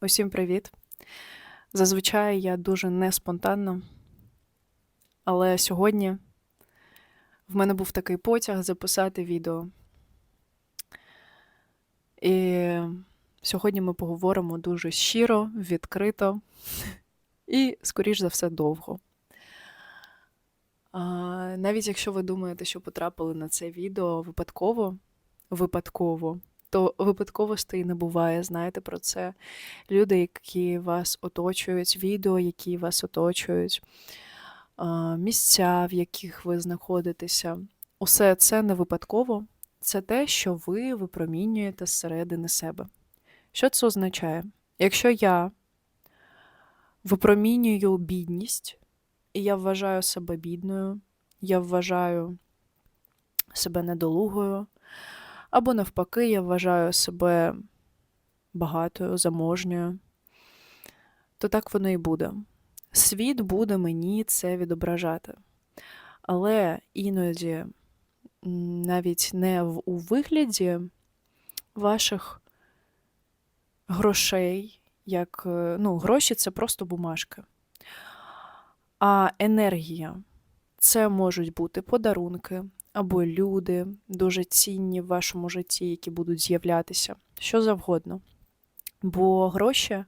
Усім привіт! Зазвичай я дуже не спонтанна, але сьогодні в мене був такий потяг записати відео. І сьогодні ми поговоримо дуже щиро, відкрито і, скоріш за все, довго. Навіть якщо ви думаєте, що потрапили на це відео випадково, випадково, то випадковостей не буває, знаєте про це. Люди, які вас оточують, відео, які вас оточують, місця, в яких ви знаходитеся. Усе це не випадково, це те, що ви випромінюєте зсередини себе. Що це означає? Якщо я випромінюю бідність, і я вважаю себе бідною, я вважаю себе недолугою, або навпаки, я вважаю себе багатою, заможньою, то так воно і буде. Світ буде мені це відображати. Але іноді навіть не в, у вигляді ваших грошей, як е, ну, гроші це просто бумажки. А енергія це можуть бути подарунки або люди дуже цінні в вашому житті, які будуть з'являтися, що завгодно. Бо гроші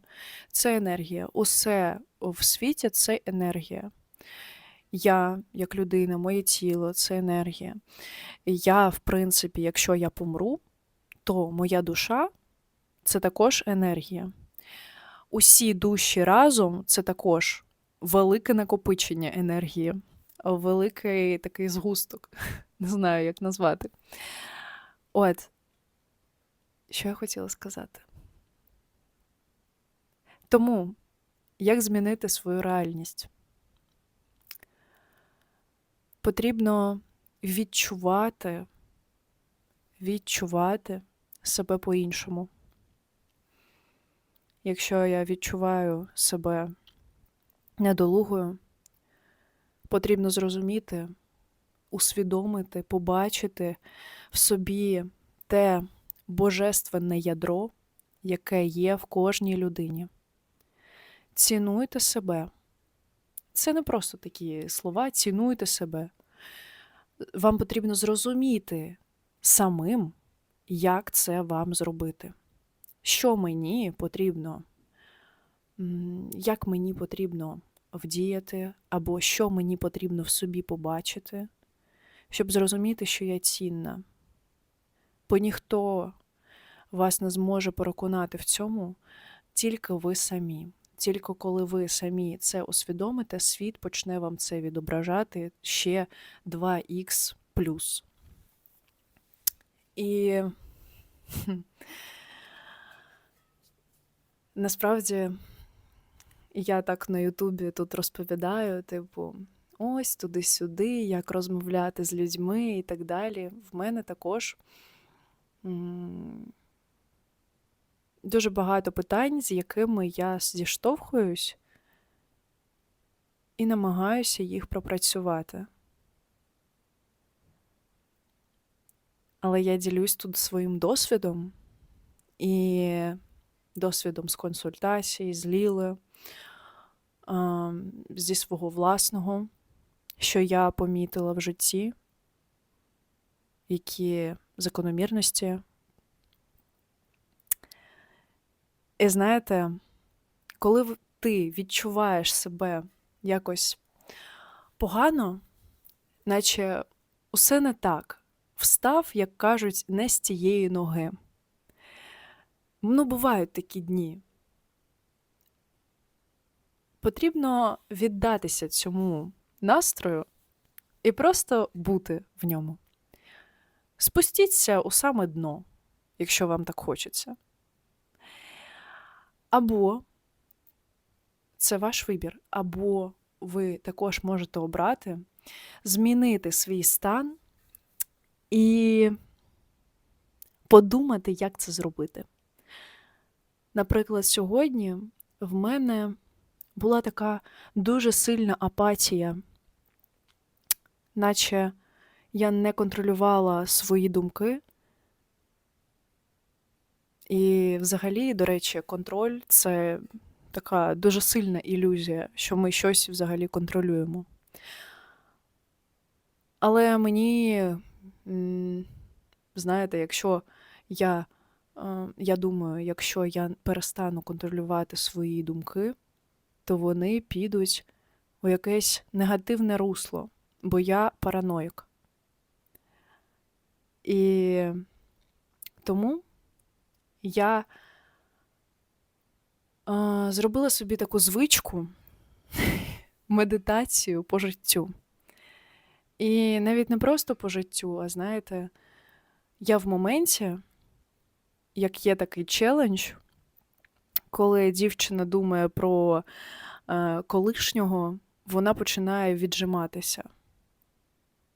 це енергія. Усе в світі це енергія. Я, як людина, моє тіло це енергія. Я, в принципі, якщо я помру, то моя душа це також енергія. Усі душі разом це також велике накопичення енергії, великий такий згусток. Не знаю, як назвати. От, що я хотіла сказати. Тому, як змінити свою реальність? Потрібно відчувати, відчувати себе по-іншому. Якщо я відчуваю себе недолугою, потрібно зрозуміти, усвідомити, побачити в собі те божественне ядро, яке є в кожній людині. Цінуйте себе. Це не просто такі слова, цінуйте себе. Вам потрібно зрозуміти самим, як це вам зробити. Що мені потрібно, як мені потрібно вдіяти, або що мені потрібно в собі побачити, щоб зрозуміти, що я цінна. Бо ніхто вас не зможе переконати в цьому, тільки ви самі. Тільки коли ви самі це усвідомите, світ почне вам це відображати ще 2х плюс. І хм, я так на Ютубі тут розповідаю, типу, ось туди-сюди, як розмовляти з людьми і так далі. В мене також дуже багато питань, з якими я зіштовхуюсь і намагаюся їх пропрацювати. Але я ділюсь тут своїм досвідом і досвідом з консультацій, з Лілею, а, зі свого власного, що я помітила в житті, які закономірності. І знаєте, коли ти відчуваєш себе якось погано, наче усе не так, встав, як кажуть, не з тієї ноги. Ну, бувають такі дні. Потрібно віддатися цьому настрою і просто бути в ньому. Спустіться у саме дно, якщо вам так хочеться. Або це ваш вибір, або ви також можете обрати змінити свій стан і подумати, як це зробити. Наприклад, сьогодні в мене була така дуже сильна апатія, наче я не контролювала свої думки, І взагалі, до речі, контроль це така дуже сильна ілюзія, що ми щось взагалі контролюємо. Але мені, знаєте, якщо я, е, я думаю, якщо я перестану контролювати свої думки, то вони підуть у якесь негативне русло, бо я параноїк. І тому я е, зробила собі таку звичку медитацію по життю. І навіть не просто по життю, а знаєте, я в моменті, як є такий челендж, коли дівчина думає про е, колишнього, вона починає віджиматися.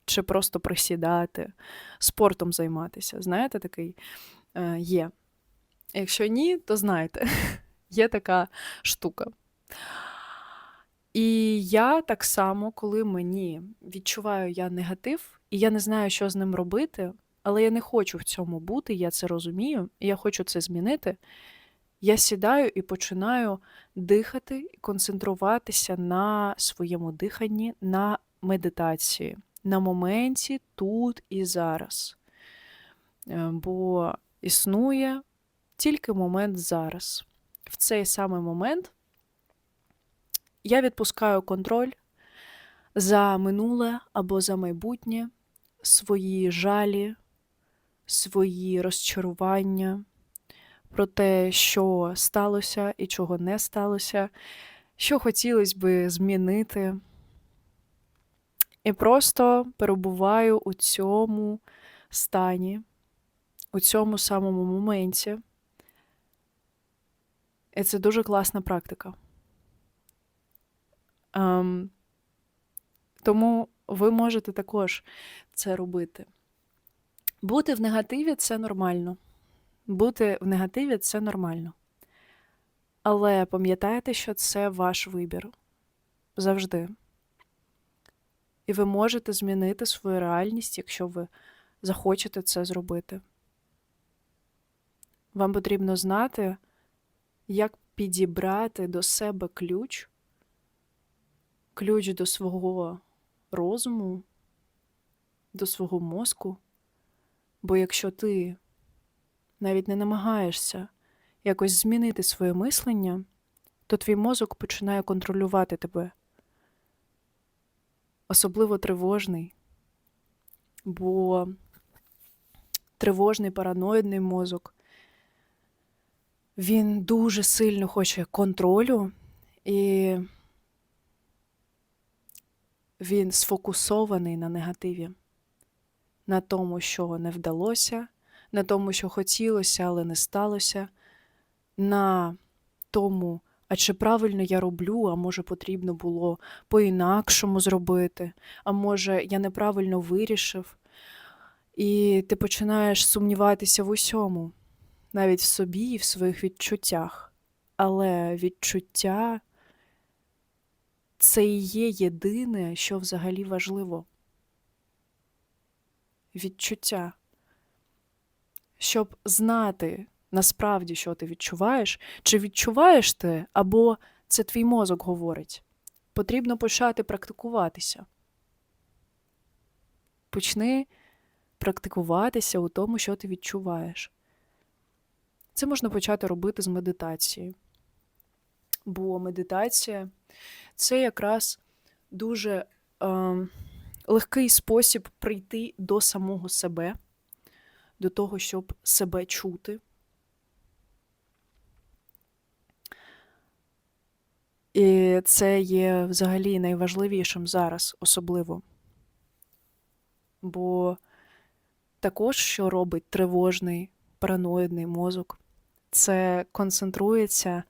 Чи просто присідати, спортом займатися. Знаєте, такий е, є. Якщо ні, то знайте, є така штука. І я так само, коли мені відчуваю я негатив, і я не знаю, що з ним робити, але я не хочу в цьому бути, я це розумію, і я хочу це змінити. Я сідаю і починаю дихати і концентруватися на своєму диханні, на медитації, на моменті тут і зараз. Е, Бо існує тільки момент зараз. В цей самий момент я відпускаю контроль за минуле або за майбутнє, свої жалі, свої розчарування про те, що сталося і чого не сталося, що хотілося би змінити. І просто перебуваю у цьому стані, у цьому самому моменті. І це дуже класна практика. Ем, тому ви можете також це робити. Бути в негативі це нормально. Бути в негативі це нормально. Але пам'ятайте, що це ваш вибір завжди. І ви можете змінити свою реальність, якщо ви захочете це зробити. Вам потрібно знати, як підібрати до себе ключ, ключ до свого розуму, до свого мозку. Бо якщо ти навіть не намагаєшся якось змінити своє мислення, то твій мозок починає контролювати тебе. Особливо тривожний, бо тривожний параноїдний мозок, він дуже сильно хоче контролю, і він сфокусований на негативі, на тому, що не вдалося, на тому, що хотілося, але не сталося, на тому, а чи правильно я роблю, а може потрібно було по-інакшому зробити, а може я неправильно вирішив. І ти починаєш сумніватися в усьому, навіть в собі і в своїх відчуттях. Але відчуття це і є єдине, що взагалі важливо. Відчуття. Щоб знати насправді, що ти відчуваєш, чи відчуваєш ти, або це твій мозок говорить, потрібно почати практикуватися. Почни практикуватися у тому, що ти відчуваєш. Це можна почати робити з медитації. Бо медитація це якраз дуже е, легкий спосіб прийти до самого себе, до того, щоб себе чути. І це є взагалі найважливішим зараз, особливо. Бо також, що робить тривожний, параноїдний мозок, це концентрується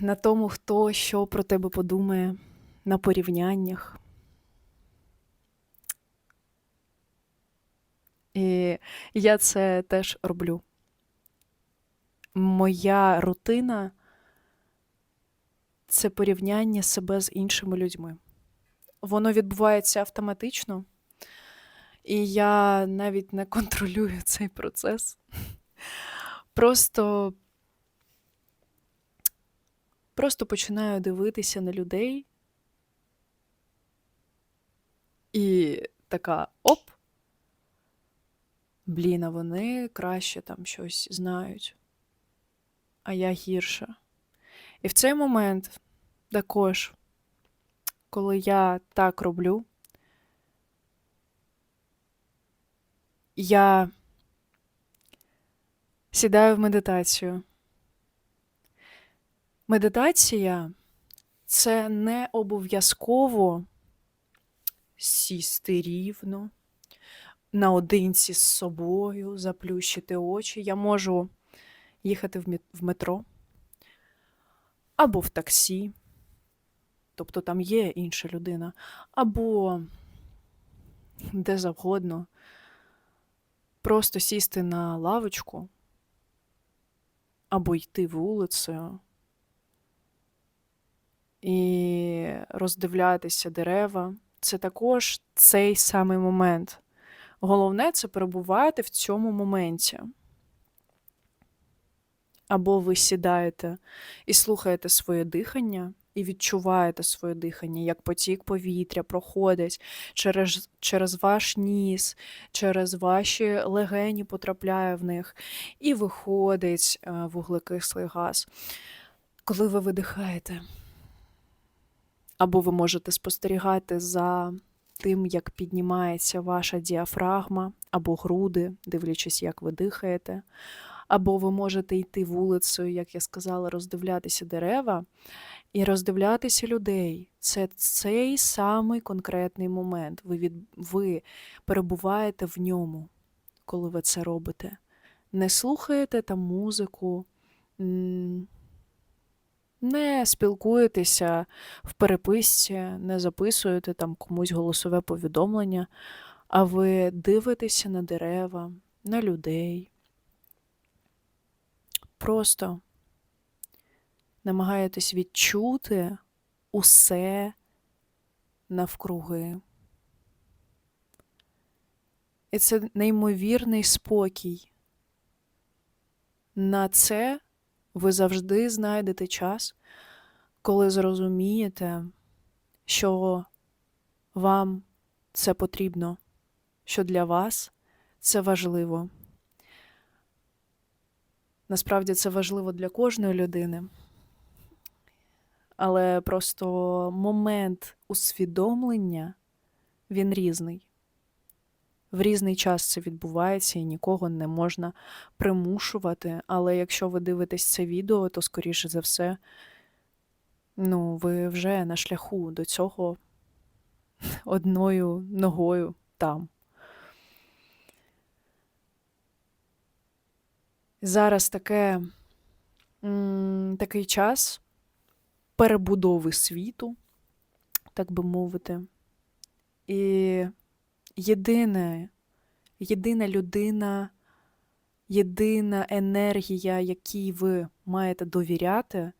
на тому, хто що про тебе подумає, на порівняннях. І я це теж роблю. Моя рутина це порівняння себе з іншими людьми. Воно відбувається автоматично. І я навіть не контролюю цей процес. Просто просто починаю дивитися на людей і така оп! Блін, а вони краще там щось знають, а я гірша. І в цей момент також, коли я так роблю, я сідаю в медитацію. Медитація це не обов'язково сісти рівно, наодинці з собою, заплющити очі. Я можу їхати в метро або в таксі, тобто там є інша людина, або де завгодно. Просто сісти на лавочку або йти вулицею і роздивлятися дерева. Це також цей самий момент. Головне це перебувати в цьому моменті. Або ви сідаєте і слухаєте своє дихання, і відчуваєте своє дихання, як потік повітря проходить через через ваш ніс, через ваші легені потрапляє в них, і виходить е, вуглекислий газ. Коли ви видихаєте, або ви можете спостерігати за тим, як піднімається ваша діафрагма або груди, дивлячись, як ви дихаєте. Або ви можете йти вулицею, як я сказала, роздивлятися дерева і роздивлятися людей. Це цей самий конкретний момент. Ви, від... ви перебуваєте в ньому, коли ви це робите. Не слухаєте там музику, не спілкуєтеся в переписці, не записуєте там комусь голосове повідомлення, а ви дивитеся на дерева, на людей. Просто намагаєтесь відчути усе навкруги. І це неймовірний спокій. На це ви завжди знайдете час, коли зрозумієте, що вам це потрібно, що для вас це важливо. Насправді це важливо для кожної людини, але просто момент усвідомлення він різний. В різний час це відбувається і нікого не можна примушувати. Але якщо ви дивитесь це відео, то, скоріше за все, ну, ви вже на шляху до цього одною ногою там. Зараз таке, такий час перебудови світу, так би мовити. І єдине, єдина людина, єдина енергія, якій ви маєте довіряти,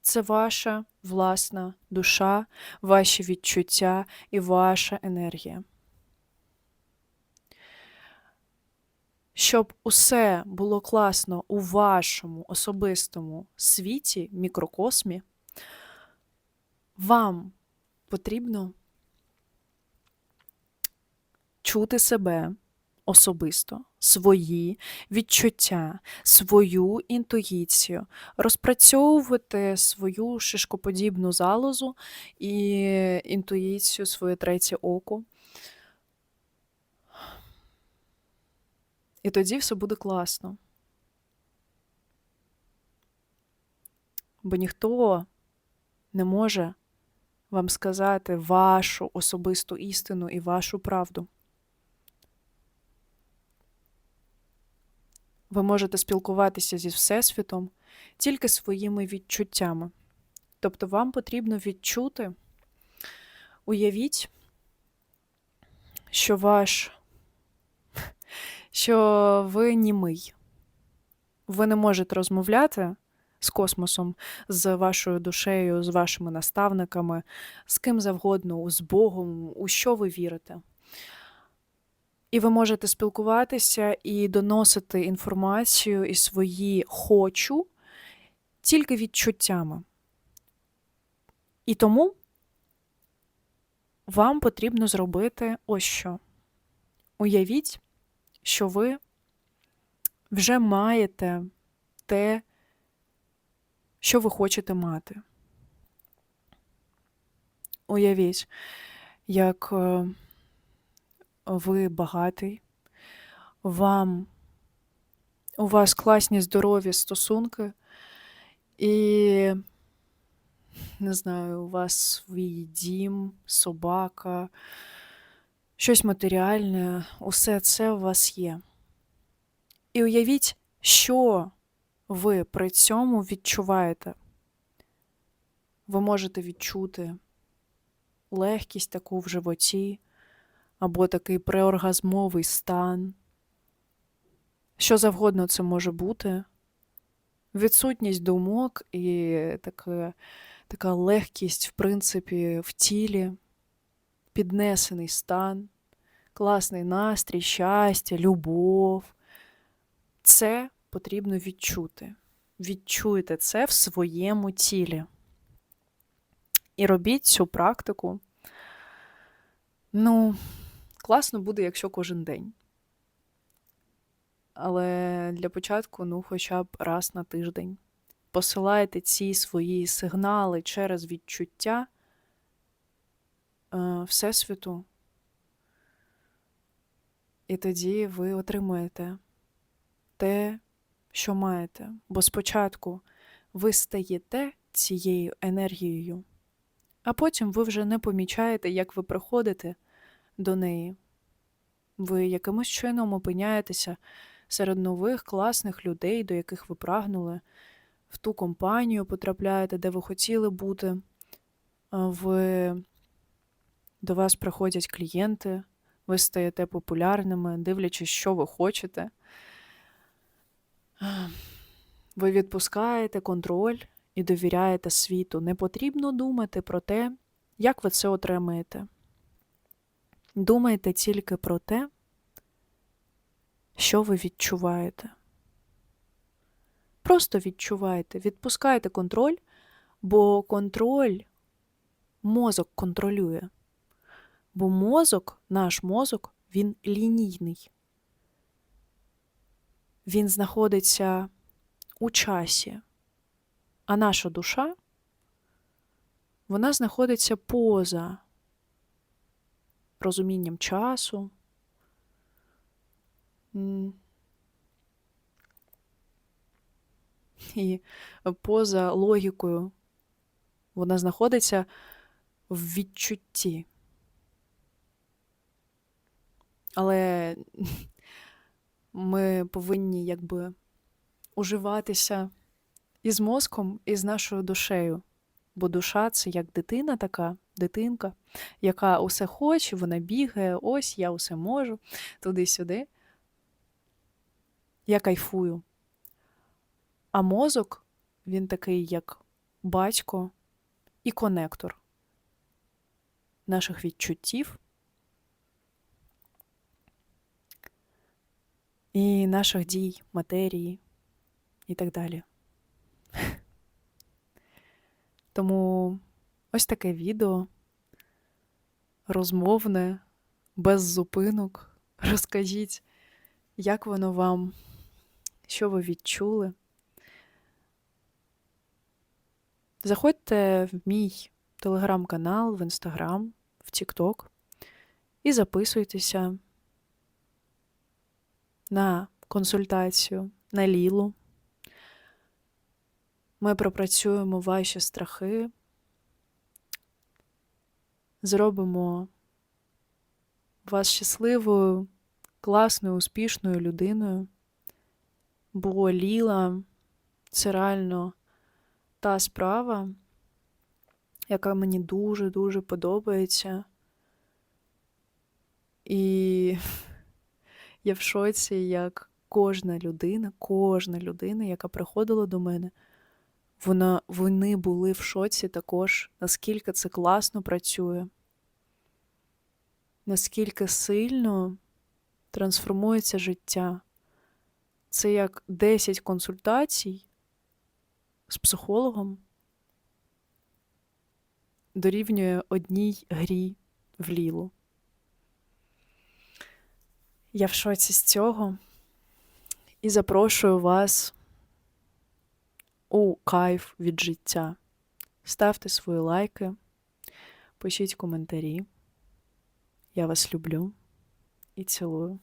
це ваша власна душа, ваші відчуття і ваша енергія. Щоб усе було класно у вашому особистому світі, мікрокосмі, вам потрібно чути себе особисто, свої відчуття, свою інтуїцію, розпрацьовувати свою шишкоподібну залозу і інтуїцію, своє третє око. І тоді все буде класно. Бо ніхто не може вам сказати вашу особисту істину і вашу правду. Ви можете спілкуватися зі Всесвітом тільки своїми відчуттями. Тобто вам потрібно відчути, уявіть, що ваш, що ви німий. Ви не можете розмовляти з космосом, з вашою душею, з вашими наставниками, з ким завгодно, з Богом, у що ви вірите. І ви можете спілкуватися і доносити інформацію і свої хочу тільки відчуттями. І тому вам потрібно зробити ось що. Уявіть, що ви вже маєте те, що ви хочете мати. Уявіть, як е, ви багатий, вам у вас класні здорові стосунки, і, не знаю, у вас свій дім, собака, щось матеріальне, усе це у вас є. І уявіть, що ви при цьому відчуваєте. Ви можете відчути легкість таку в животі, або такий преоргазмовий стан. Що завгодно це може бути. Відсутність думок і така, така легкість, в принципі, в тілі, піднесений стан, класний настрій, щастя, любов. Це потрібно відчути. Відчуйте це в своєму тілі. І робіть цю практику. Ну, класно буде, якщо кожен день. Але для початку, ну, хоча б раз на тиждень. Посилайте ці свої сигнали через відчуття е, Всесвіту. І тоді ви отримуєте те, що маєте. Бо спочатку ви стаєте цією енергією, а потім ви вже не помічаєте, як ви приходите до неї. Ви якимось чином опиняєтеся серед нових класних людей, до яких ви прагнули, в ту компанію потрапляєте, де ви хотіли бути. Ви... До вас приходять клієнти, ви стаєте популярними, дивлячись, що ви хочете. Ви відпускаєте контроль і довіряєте світу. Не потрібно думати про те, як ви це отримаєте. Думайте тільки про те, що ви відчуваєте. Просто відчувайте, відпускайте контроль, бо контроль мозок контролює. Бо мозок, наш мозок, він лінійний. Він знаходиться у часі, а наша душа, вона знаходиться поза розумінням часу. І поза логікою вона знаходиться в відчутті. Але ми повинні якби уживатися із мозком, і з нашою душею. Бо душа це як дитина така, дитинка, яка усе хоче, вона бігає, ось я усе можу, туди-сюди. Я кайфую. А мозок, він такий, як батько і конектор наших відчуттів і наших дій, матерії і так далі. Тому ось таке відео розмовне, без зупинок. Розкажіть, як воно вам, що ви відчули. Заходьте в мій телеграм-канал, в інстаграм, в Тікток і записуйтеся на консультацію, на лілу. Ми пропрацюємо ваші страхи, зробимо вас щасливою, класною, успішною людиною, бо ліла це реально та справа, яка мені дуже-дуже подобається. І я в шоці, як кожна людина, кожна людина, яка приходила до мене, вона, вони були в шоці також, наскільки це класно працює, наскільки сильно трансформується життя. Це як 10 консультацій з психологом дорівнює одній грі в лілу. Я в шоці з цього і запрошую вас у кайф від життя. Ставте свої лайки, пишіть коментарі. Я вас люблю і цілую.